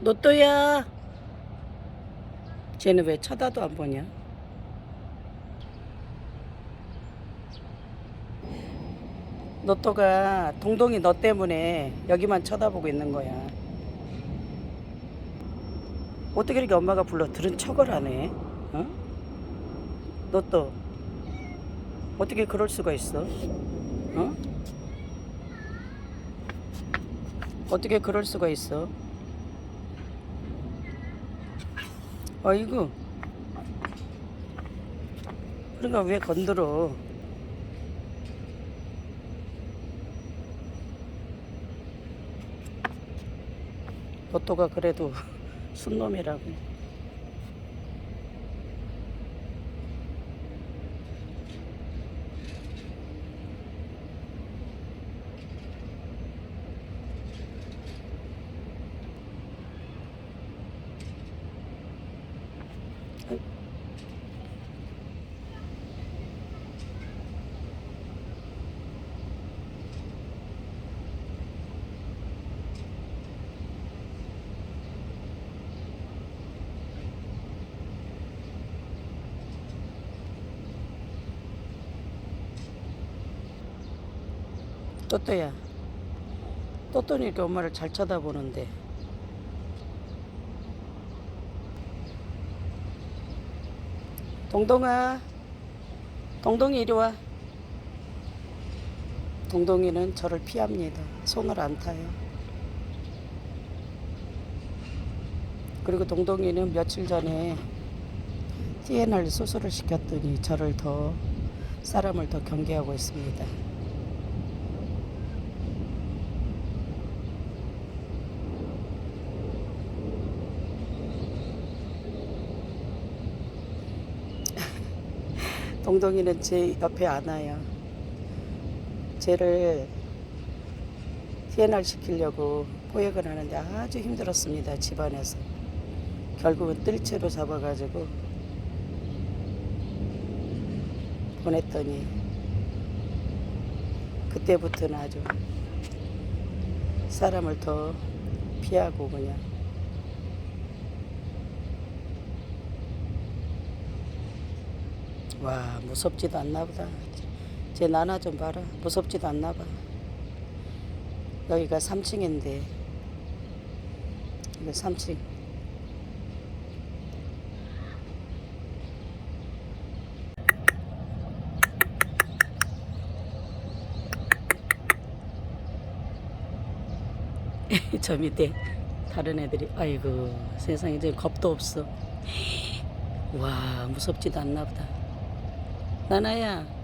노또야. 쟤는 왜 쳐다도 안 보냐? 노또가 동동이 너 때문에 여기만 쳐다보고 있는 거야. 어떻게 이렇게 엄마가 불러 들은 척을 하네? 어? 노또 어떻게 그럴 수가 있어? 어? 어떻게 그럴 수가 있어? 어이구. 그러니까 왜 건드려? 로또가 그래도 순놈이라고. 또또야. 또또는 이렇게 엄마를 잘 쳐다보는데. 동동아. 동동이 이리 와. 동동이는 저를 피합니다. 손을 안 타요. 그리고 동동이는 며칠 전에 TNR 수술을 시켰더니 저를 더 사람을 더 경계하고 있습니다. 동동이는 제 옆에 안 와요. 쟤를 TNR 시키려고 포획을 하는데 아주 힘들었습니다. 집안에서. 결국은 뜰채로 잡아가지고 보냈더니 그때부터는 아주 사람을 더 피하고 그냥 와 무섭지도 않나 보다. 제 나나 좀 봐라. 무섭지도 않나 봐. 여기가 3층인데. 이거 3층. 저 밑에 다른 애들이 아이고 세상에 이제 겁도 없어. 와 무섭지도 않나 보다 나나야